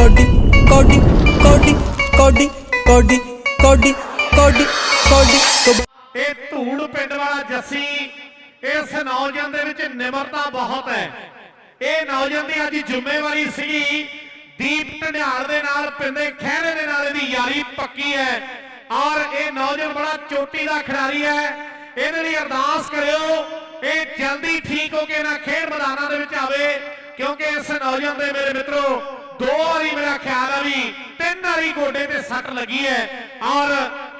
Cody ਕੋਡੀ ਕੋਡੀ ਕੋਡੀ ਕੋਡੀ ਕੋਡੀ ਕੋਡੀ ਕੋਡੀ ਇਹ ਧੂੜ ਪਿੰਡ ਵਾਲਾ ਜੱਸੀ, ਇਸ ਨੌਜਵਾਨ ਦੇ ਵਿੱਚ ਨਿਮਰਤਾ ਬਹੁਤ ਹੈ। ਇਹ ਨੌਜਵਾਨ ਦੀ ਅੱਜ ਜ਼ਿੰਮੇਵਾਰੀ ਸੀਗੀ ਦੀਪ ਢੰਡਿਆਲ ਦੇ ਨਾਲ ਪਿੰਦੇ ਖਹਿਰੇ ਦੇ ਨਾਲ ਇਹਦੀ ਯਾਰੀ ਪੱਕੀ ਹੈ। ਔਰ ਇਹ ਨੌਜਵਾਨ ਬੜਾ ਚੋਟੀ ਦਾ ਖਿਡਾਰੀ ਹੈ। ਇਹਦੇ ਲਈ ਅਰਦਾਸ ਕਰਿਓ, ਇਹ ਜਲਦੀ ਠੀਕ ਹੋ ਕੇ ਇਹਨਾਂ ਖੇਡ ਮੈਦਾਨਾਂ ਦੇ ਵਿੱਚ ਆਵੇ, ਕਿਉਂਕਿ ਇਸ ਨੌਜਵਾਨ ਦੇ ਮੇਰੇ ਮਿੱਤਰੋ ਦੋ ਵਾਰੀ ਮੇਰਾ ਖਿਆਲ ਹੈ ਵੀ ਤਿੰਨ ਵਾਰੀ ਗੋਡੇ ਤੇ ਸੱਟ ਲੱਗੀ ਹੈ। ਔਰ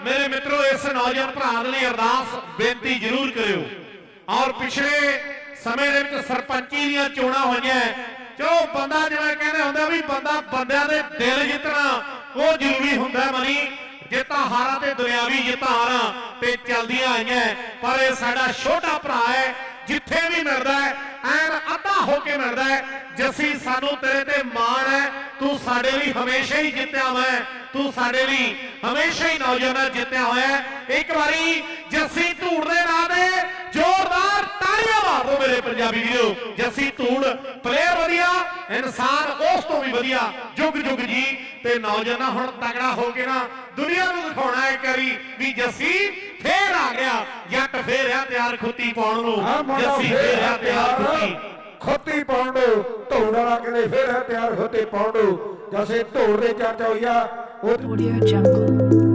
ਮੇਰੇ ਮਿੱਤਰੋ, ਇਸ ਨੌਜਵਾਨ ਭਰਾ ਦੇ ਲਈ ਅਰਦਾਸ, ਬੇਨਤੀ ਜ਼ਰੂਰ ਕਰਿਓ। ਔਰ ਪਿਛਲੇ ਸਮੇਂ ਦੇ ਵਿੱਚ ਸਰਪੰਚੀ ਦੀਆਂ ਚੋਣਾਂ ਹੋਈਆਂ ਚਲੋ ਬੰਦਾ ਜਿਵੇਂ ਕਹਿੰਦੇ ਹੁੰਦਾ ਵੀ ਬੰਦਾ ਬੰਦਿਆਂ ਦੇ ਦਿਲ ਜਿੱਤਣਾ, ਉਹ ਜ਼ਰੂਰੀ ਹੁੰਦਾ ਮਨੀ। ਜਿੱਤਾਂ ਹਾਰਾਂ ਤੇ ਦੁਨਿਆਵੀ ਜਿੱਤਾਂ ਹਾਰਾਂ ਤੇ ਚਲਦੀਆਂ ਆਈਆਂ ਪਰ ਇਹ ਸਾਡਾ ਛੋਟਾ ਭਰਾ ਹੈ, ਜਿੱਥੇ ਵੀ ਮਿਲਦਾ ਹੈ, ਐਨ ਹੋ ਕੇ ਮਿਲਦਾ ਹੈ। ਜੱਸੀ ਸਾਨੂੰ ਤੇਰੇ ਤੇ ਮਾਣ ਹੈ। ਤੂੰ ਸਾਡੇ ਲਈ ਹਮੇਸ਼ਾ ਹੀ ਜਿੱਤਿਆ ਹੋਇਆ ਹੈ। ਤੂੰ ਸਾਡੇ ਲਈ ਹਮੇਸ਼ਾ ਹੀ ਨੌਜਵਾਨਾਂ ਜਿੱਤਿਆ ਹੋਇਆ ਹੈ। ਇੱਕ ਵਾਰੀ ਜੱਸੀ ਧੂੜ ਦੇ ਨਾਂ ਦੇ ਜ਼ੋਰਦਾਰ ਤਾੜੀਆਂ ਮਾਰ ਮੇਰੇ ਪੰਜਾਬੀ ਵੀਰੋ। ਜੱਸੀ ਧੂੜ ਪਲੇਅਰ ਵਧੀਆ ਇਨਸਾਨ ਉਸ ਤੋਂ ਵੀ ਵਧੀਆ। ਜੁਗ ਜੁਗ ਜੀ ਤੇ ਨੌਜਵਾਨਾਂ ਹੁਣ ਤਗੜਾ ਹੋ ਕੇ ਨਾ ਦੁਨੀਆ ਨੂੰ ਦਿਖਾਉਣਾ ਹੈ ਕਰੀ ਵੀ ਜੱਸੀ ਫੇਰ ਆ ਗਿਆ। ਜੱਟ ਫੇਰ ਆ ਤਿਆਰ ਖੁੱਤੀ ਪਾਉਣ ਨੂੰ। ਜੱਸੀ ਫੇਰ ਆ ਤਿਆਰ। ਖੁੱਤੀ। ਖੋਤੀ ਪਾਉਣ ਨੂੰ ਧੌੜ ਵਾਲਾ ਕਹਿੰਦੇ ਫਿਰ ਹੈ ਤਿਆਰ ਖੋਤੀ ਪਾਉਣ ਨੂੰ, ਜਸੇ ਧੌੜ ਦੇ ਚਰਚਾ ਹੋਈ ਆ ਉਹ Audio